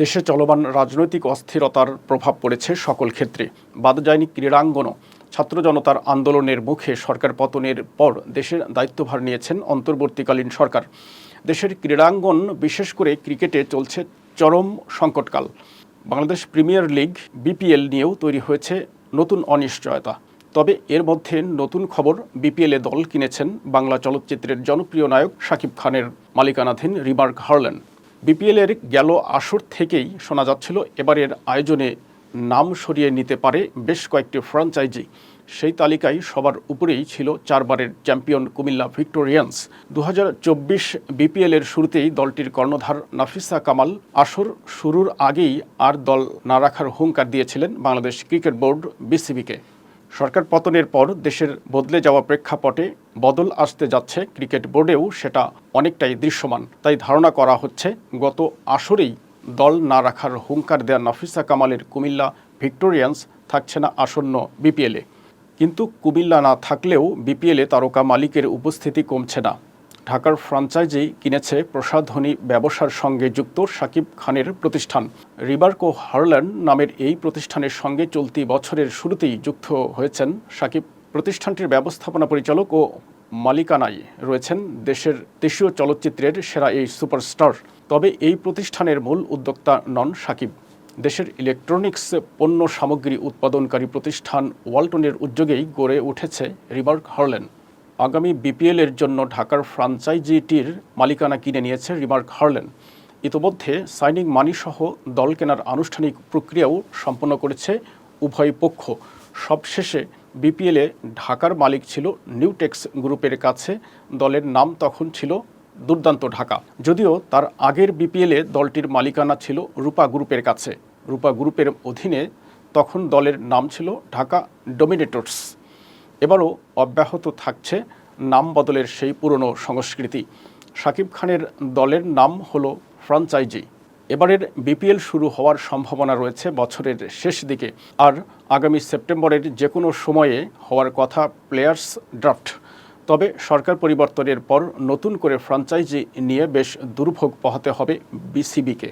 দেশে চলমান রাজনৈতিক অস্থিরতার প্রভাব পড়েছে সকল ক্ষেত্রে। বাদ যায়নি ক্রীড়াঙ্গনও ছাত্র জনতার আন্দোলনের মুখে সরকার পতনের পর দেশের দায়িত্বভার নিয়েছেন অন্তর্বর্তীকালীন সরকার। দেশের ক্রীড়াঙ্গন, বিশেষ করে ক্রিকেটে চলছে চরম সংকটকাল। বাংলাদেশ প্রিমিয়ার লিগ, বিপিএল নিয়েও তৈরি হয়েছে নতুন অনিশ্চয়তা। তবে এর মধ্যে নতুন খবর, বিপিএলে দল কিনেছেন বাংলা চলচ্চিত্রের জনপ্রিয় নায়ক শাকিব খানের মালিকানাধীন রিমার্ক হার্লেন। বিপিএলের গেল আসর থেকেই শোনা যাচ্ছিল, এবারের আয়োজনে নাম সরিয়ে নিতে পারে বেশ কয়েকটি ফ্র্যাঞ্চাইজি সেই তালিকায় সবার উপরেই ছিল চারবারের চ্যাম্পিয়ন কুমিল্লা ভিক্টোরিয়ান্স দু হাজার চব্বিশ বিপিএলের শুরুতেই দলটির কর্ণধার নাফিসা কামাল আসর শুরুর আগেই আর দল না রাখার হুঙ্কার দিয়েছিলেন বাংলাদেশ ক্রিকেট বোর্ড বিসিবিকে। সরকার পতনের পর দেশের বদলে যাওয়া প্রেক্ষাপটে বদল আসতে যাচ্ছে ক্রিকেট বোর্ডেও সেটা অনেকটাই দৃশ্যমান। তাই ধারণা করা হচ্ছে গত আসরেই দল না রাখার হুঙ্কার দেয়া নাফিসা কামালের কুমিল্লা ভিক্টোরিয়ান্স থাকছে না আসন্ন বিপিএলে। কিন্তু কুমিল্লা না থাকলেও বিপিএলে তারকা মালিকের উপস্থিতি কমছে না। ঢাকার ফ্রাঞ্চাইজি কিনেছে প্রসাধনী ব্যবসার সঙ্গে যুক্ত সাকিব খানের প্রতিষ্ঠান। রিবার্কো হারল্যান্ড নামের এই প্রতিষ্ঠানের সঙ্গে চলতি বছরের শুরুতেই যুক্ত হয়েছেন সাকিব। প্রতিষ্ঠানটির ব্যবস্থাপনা পরিচালক ও মালিকানায় রয়েছেন দেশের দেশীয় চলচ্চিত্রের সেরা এই সুপারস্টার। তবে এই প্রতিষ্ঠানের মূল উদ্যোক্তা নন সাকিব। দেশের ইলেকট্রনিক্স পণ্য সামগ্রী উৎপাদনকারী প্রতিষ্ঠান ওয়ালটনের উদ্যোগেই গড়ে উঠেছে রিবার্ক হার্লেন আগামী বিপিএল এর জন্য ঢাকার ফ্রাঞ্চাইজিটির মালিকানা কিনে নিয়েছে রিমার্ক হার্লেন। ইতোমধ্যে সাইনিং মানি সহ দল কেনার আনুষ্ঠানিক প্রক্রিয়াও সম্পন্ন করেছে উভয় পক্ষ। সবশেষে বিপিএলে ঢাকার মালিক ছিল নিউটেক্স গ্রুপের কাছে। দলের নাম তখন ছিল দুর্দান্ত ঢাকা। যদিও তার আগের বিপিএলে দলটির মালিকানা ছিল রূপা গ্রুপের কাছে। রূপা গ্রুপের অধীনে তখন দলের নাম ছিল ঢাকা ডোমিনেটর্স। এবারও অব্যাহত থাকছে নাম বদলের সেই পুরনো সংস্কৃতি। শাকিব খানের দলের নাম হলো ফ্রাঞ্চাইজি। এবারের বিপিএল শুরু হওয়ার সম্ভাবনা রয়েছে বছরের শেষ দিকে। আর আগামী সেপ্টেম্বরের যে কোনো সময়ে হওয়ার কথা প্লেয়ার্স ড্রাফট। তবে সরকার পরিবর্তনের পর নতুন করে ফ্রাঞ্চাইজি নিয়ে বেশ দুর্ভোগ পোহাতে হবে বিসিবিকে।